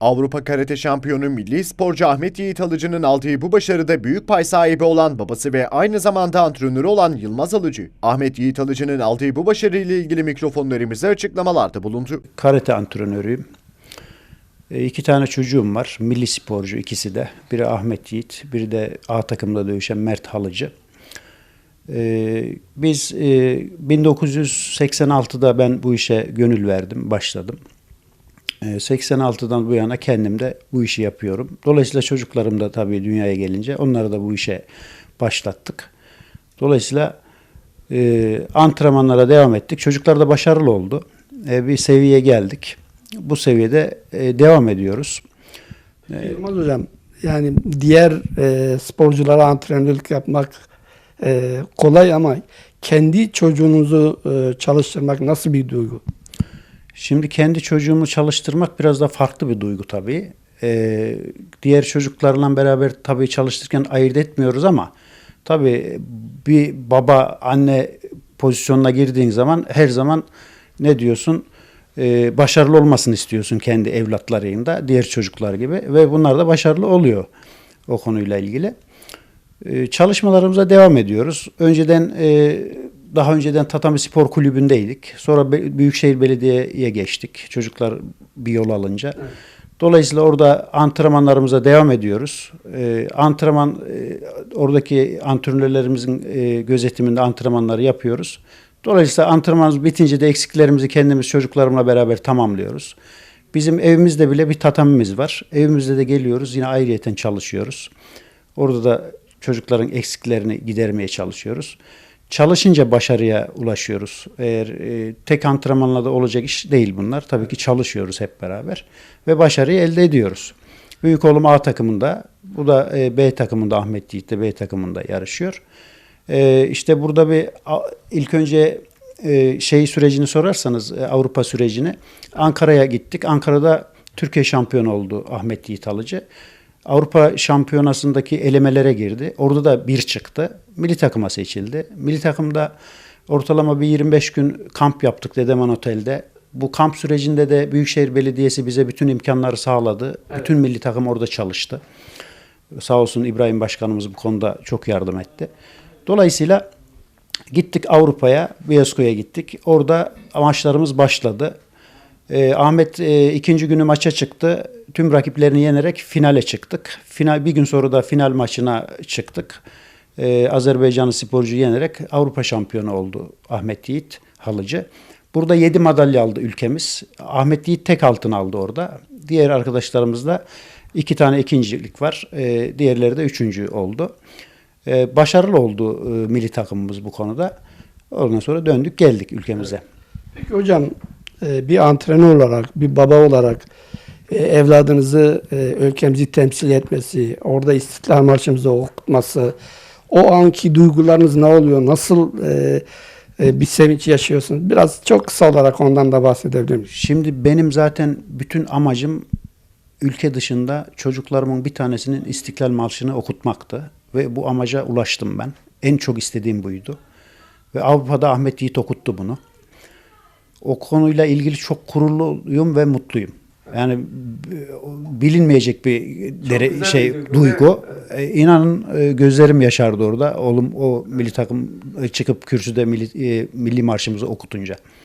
Avrupa Karate Şampiyonu milli sporcu Ahmet Yiğit Alıcı'nın aldığı bu başarıda büyük pay sahibi olan babası ve aynı zamanda antrenörü olan Yılmaz Alıcı, Ahmet Yiğit Alıcı'nın aldığı bu başarıyla ilgili mikrofonlarımıza açıklamalarda bulundu. karate antrenörüyüm. E, iki tane çocuğum var. Milli sporcu ikisi de. Biri Ahmet Yiğit, biri de A takımda dövüşen Mert Halıcı. E, biz e, 1986'da ben bu işe gönül verdim, başladım. E, 86'dan bu yana kendim de bu işi yapıyorum. Dolayısıyla çocuklarım da tabii dünyaya gelince onları da bu işe başlattık. Dolayısıyla e, antrenmanlara devam ettik. Çocuklar da başarılı oldu. E, bir seviyeye geldik. Bu seviyede e, devam ediyoruz. Yılmaz Hocam yani diğer e, sporculara antrenörlük yapmak e, kolay ama kendi çocuğunuzu e, çalıştırmak nasıl bir duygu? Şimdi kendi çocuğumu çalıştırmak biraz da farklı bir duygu tabii. E, diğer çocuklarla beraber tabii çalıştırırken ayırt etmiyoruz ama tabii bir baba anne pozisyonuna girdiğin zaman her zaman ne diyorsun? E, başarılı olmasını istiyorsun kendi evlatlarında diğer çocuklar gibi ve bunlar da başarılı oluyor o konuyla ilgili. Ee, Çalışmalarımıza devam ediyoruz. Önceden e, daha önceden Tatami Spor Kulübü'ndeydik. Sonra Büyükşehir Belediye'ye geçtik. Çocuklar bir yol alınca. Dolayısıyla orada antrenmanlarımıza devam ediyoruz. Ee, antrenman e, oradaki antrenörlerimizin e, gözetiminde antrenmanları yapıyoruz. Dolayısıyla antrenmanımız bitince de eksiklerimizi kendimiz çocuklarımla beraber tamamlıyoruz. Bizim evimizde bile bir tatamimiz var. Evimizde de geliyoruz yine ayrıyeten çalışıyoruz. Orada da çocukların eksiklerini gidermeye çalışıyoruz. Çalışınca başarıya ulaşıyoruz. Eğer e, tek antrenmanla da olacak iş değil bunlar. Tabii ki çalışıyoruz hep beraber ve başarıyı elde ediyoruz. Büyük oğlum A takımında, bu da e, B takımında Ahmet Yiğit de B takımında yarışıyor. E, işte burada bir ilk önce e, şey sürecini sorarsanız e, Avrupa sürecini Ankara'ya gittik. Ankara'da Türkiye şampiyonu oldu Ahmet Yiğit Alıcı. Avrupa şampiyonasındaki elemelere girdi. Orada da bir çıktı. Milli takıma seçildi. Milli takımda ortalama bir 25 gün kamp yaptık Dedeman Otel'de. Bu kamp sürecinde de Büyükşehir Belediyesi bize bütün imkanları sağladı. Bütün milli takım orada çalıştı. Sağ olsun İbrahim Başkanımız bu konuda çok yardım etti. Dolayısıyla gittik Avrupa'ya, Biyasko'ya gittik. Orada maçlarımız başladı. Ee, Ahmet e, ikinci günü maça çıktı. Tüm rakiplerini yenerek finale çıktık. Final bir gün sonra da final maçına çıktık. Ee, Azerbaycanlı sporcu yenerek Avrupa şampiyonu oldu Ahmet Yiğit Halıcı. Burada 7 madalya aldı ülkemiz. Ahmet Yiğit tek altın aldı orada. Diğer arkadaşlarımızda iki tane ikincilik var. Ee, diğerleri de üçüncü oldu. Ee, başarılı oldu e, milli takımımız bu konuda. Ondan sonra döndük geldik ülkemize. Peki hocam e, bir antrenör olarak, bir baba olarak e, evladınızı e, ülkemizi temsil etmesi, orada İstiklal Marşımızı okutması, o anki duygularınız ne oluyor? Nasıl e, e, bir sevinç yaşıyorsunuz? Biraz çok kısa olarak ondan da bahsedebilir misiniz? Şimdi benim zaten bütün amacım ülke dışında çocuklarımın bir tanesinin İstiklal Marşı'nı okutmaktı. Ve bu amaca ulaştım ben. En çok istediğim buydu. Ve Avrupa'da Ahmet Yiğit okuttu bunu. O konuyla ilgili çok gururluyum ve mutluyum. Yani bilinmeyecek bir dere, şey bir duygu, duygu. E, İnanın e, gözlerim yaşardı orada. Oğlum o milli takım e, çıkıp kürsüde milli, e, milli marşımızı okutunca.